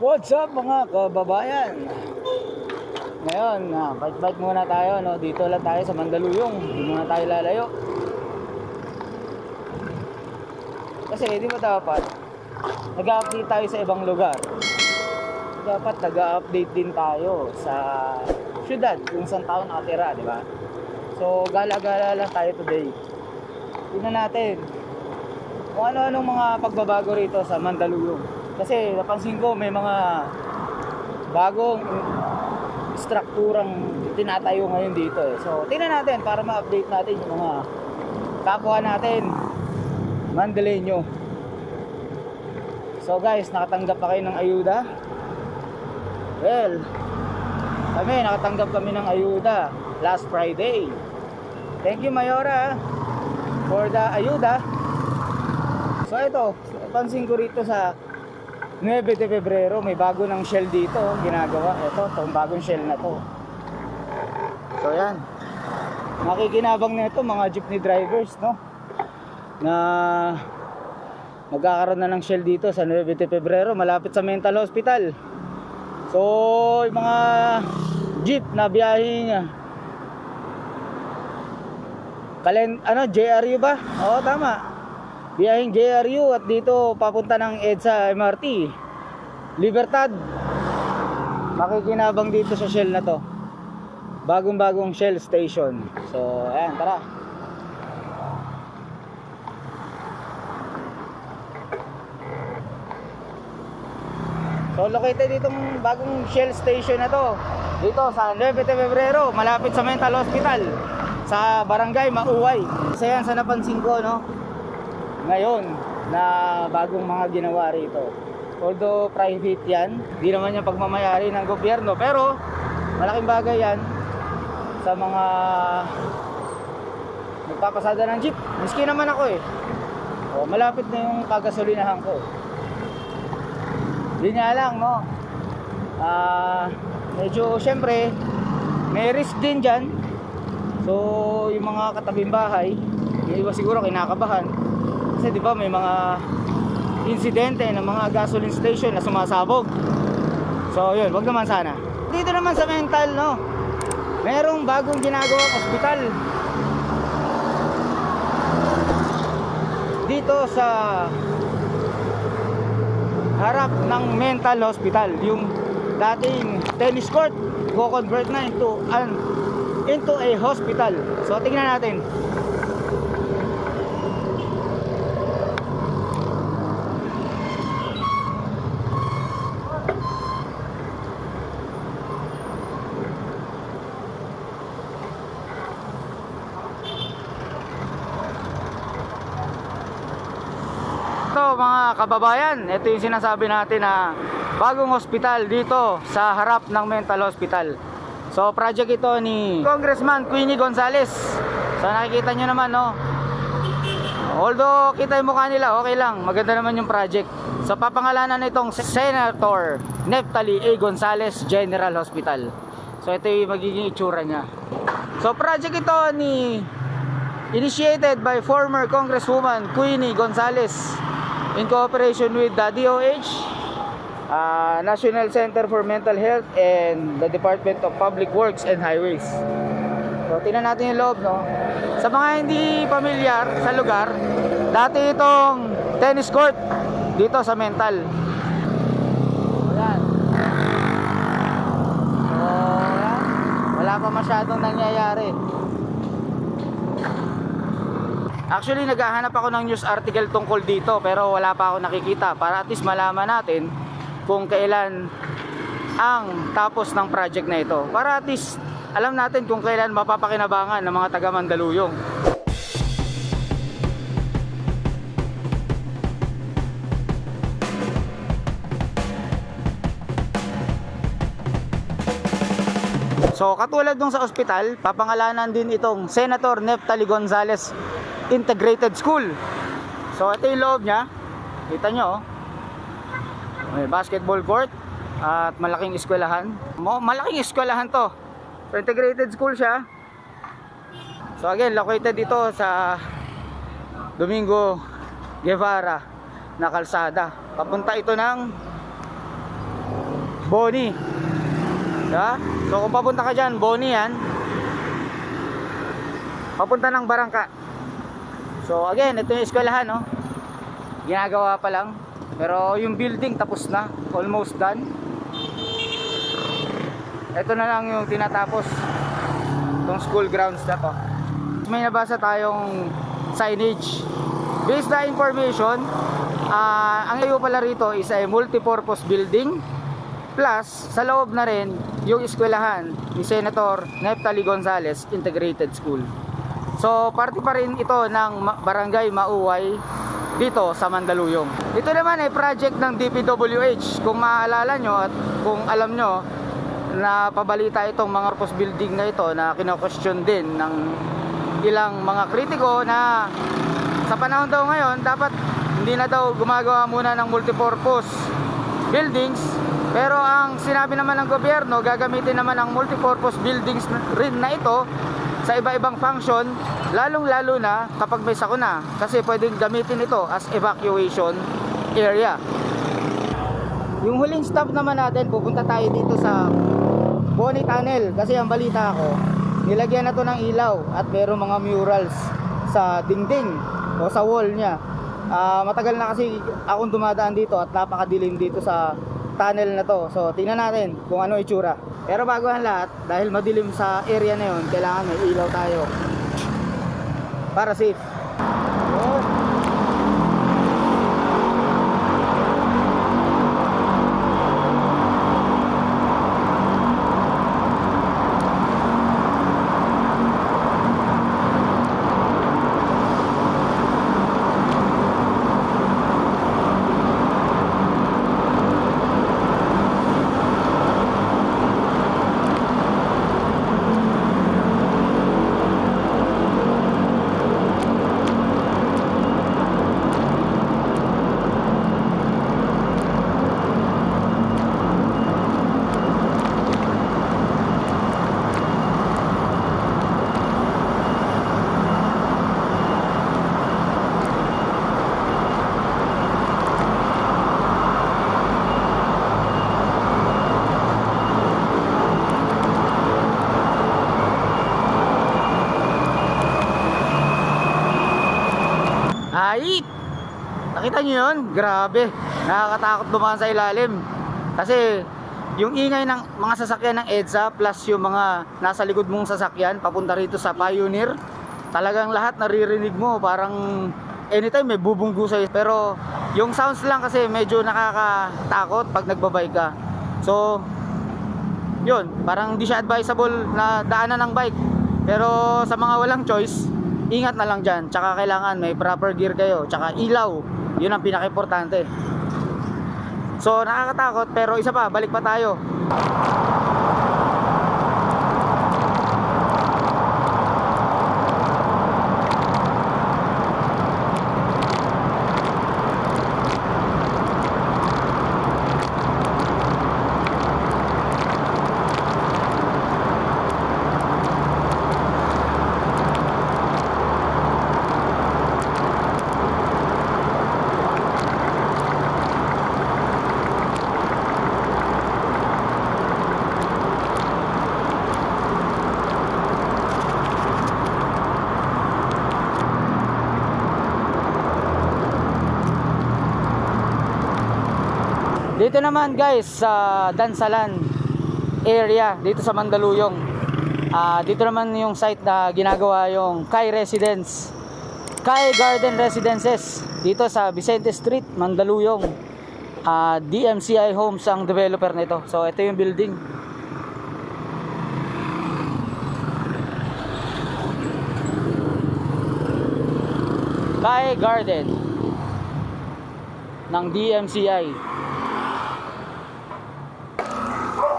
What's up mga kababayan? Ngayon, ah, bike-bike muna tayo, no? Dito lang tayo sa Mandaluyong. Hindi muna tayo lalayo. Kasi di ba dapat nag-update tayo sa ibang lugar. Dapat nag-update din tayo sa syudad kung saan tayo nakatira, di ba? So, gala-gala lang tayo today. Tingnan natin kung ano-anong mga pagbabago rito sa Mandaluyong. Kasi napansin ko may mga bagong strukturang tinatayo ngayon dito eh. So, tingnan natin para ma-update natin yung mga kapwa natin Mandaleño. So guys, nakatanggap pa kayo ng ayuda? Well, kami nakatanggap kami ng ayuda last Friday. Thank you Mayora for the ayuda. So ito, pansin ko rito sa 9 de Pebrero, may bago ng shell dito, ginagawa. Ito, itong bagong shell na to. So yan. Makikinabang na ito mga jeepney drivers, no? Na magkakaroon na ng shell dito sa 9 de Pebrero, malapit sa mental hospital. So, yung mga jeep na biyaheng Kalen, ano, JRU ba? Oo, tama. Biyaheng JRU at dito papunta ng EDSA MRT. Libertad. Makikinabang dito sa Shell na to. Bagong-bagong Shell station. So, ayan, tara. So, located ditong bagong Shell station na to. Dito sa 9 de Febrero, malapit sa Mental Hospital sa Barangay Mauway. Isa yan sa napansin ko, no? Ngayon, na bagong mga ginawa rito. Although private yan, di naman yung pagmamayari ng gobyerno. Pero, malaking bagay yan sa mga nagpapasada ng jeep. Miski naman ako eh. O, malapit na yung kagasolinahan ko. Hindi nga lang, no? Ah, medyo, syempre, may risk din dyan. So, yung mga katabing bahay, yung iba siguro kinakabahan. Kasi di ba may mga insidente ng mga gasoline station na sumasabog. So, yun, wag naman sana. Dito naman sa mental, no? Merong bagong ginagawang ospital. Dito sa harap ng mental hospital, yung dating tennis court, go-convert na into an into a hospital. So tingnan natin. Mga kababayan, ito yung sinasabi natin na bagong hospital dito sa harap ng mental hospital. So project ito ni Congressman Queenie Gonzales. So nakikita nyo naman no. Although kita yung mukha nila, okay lang. Maganda naman yung project. So papangalanan nitong Senator Neftali A. Gonzales General Hospital. So ito yung magiging itsura niya. So project ito ni initiated by former Congresswoman Queenie Gonzales in cooperation with the DOH, uh, National Center for Mental Health, and the Department of Public Works and Highways. So, tingnan natin yung loob, no? Sa mga hindi pamilyar sa lugar, dati itong tennis court dito sa Mental. Ayan. So, ayan. Wala pa masyadong nangyayari. Actually, naghahanap ako ng news article tungkol dito pero wala pa ako nakikita para at least malaman natin kung kailan ang tapos ng project na ito. Para at least alam natin kung kailan mapapakinabangan ng mga taga Mandaluyong. So katulad nung sa ospital, papangalanan din itong Senator Neftali Gonzales Integrated School. So ito yung loob niya. Kita nyo, oh. may basketball court at malaking eskwelahan. Malaking eskwelahan to. So integrated school siya. So again, located dito sa Domingo Guevara na kalsada. Papunta ito ng Boni. Diba? So kung papunta ka dyan, Boni yan. Papunta ng Barangka. So again, ito yung eskwelahan, no? Ginagawa pa lang. Pero yung building tapos na. Almost done. Ito na lang yung tinatapos. Itong school grounds na to. May nabasa tayong signage. Based na information, ah, ang iyo pala rito is a multipurpose building plus sa loob na rin yung eskwelahan ni Senator Neftali Gonzales Integrated School. So, parte pa rin ito ng Barangay Mauway dito sa Mandaluyong. Ito naman ay project ng DPWH. Kung maaalala nyo at kung alam nyo na pabalita itong mga purpose building na ito na kino-question din ng ilang mga kritiko na sa panahon daw ngayon dapat hindi na daw gumagawa muna ng multipurpose buildings pero ang sinabi naman ng gobyerno gagamitin naman ang multipurpose buildings rin na ito sa iba-ibang function lalong lalo na kapag may sakuna. Kasi pwedeng gamitin ito as evacuation area. Yung huling stop naman natin pupunta tayo dito sa Bonnie Tunnel. Kasi ang balita ko nilagyan na to ng ilaw at merong mga murals sa dingding o sa wall niya. Ah, matagal na kasi akong dumadaan dito at napakadilim dito sa tunnel na to so tingnan natin kung ano itsura pero bago ang lahat dahil madilim sa area na yun kailangan may ilaw tayo para safe. Ay! Nakita nyo yun? Grabe. Nakakatakot dumaan sa ilalim. Kasi yung ingay ng mga sasakyan ng EDSA plus yung mga nasa likod mong sasakyan papunta rito sa Pioneer talagang lahat naririnig mo. Parang anytime may bubunggu sa'yo. Pero yung sounds lang kasi medyo nakakatakot pag nagbabike ka. So yun. Parang hindi siya advisable na daanan ng bike. Pero sa mga walang choice ingat na lang dyan. Tsaka kailangan may proper gear kayo. Tsaka ilaw yun ang pinaka-importante. So nakakatakot pero isa pa balik pa tayo Dito naman guys sa Dansalan area dito sa Mandaluyong. Ah, dito naman yung site na ginagawa yung Kai Residence. Kai Garden Residences dito sa Vicente Street, Mandaluyong. Ah, DMCI Homes ang developer nito. So ito yung building. Kai Garden ng DMCI.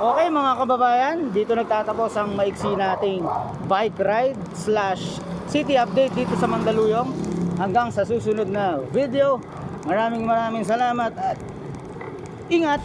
Okay mga kababayan, dito nagtatapos ang maiksi nating bike ride slash city update dito sa Mandaluyong. Hanggang sa susunod na video, maraming maraming salamat at ingat!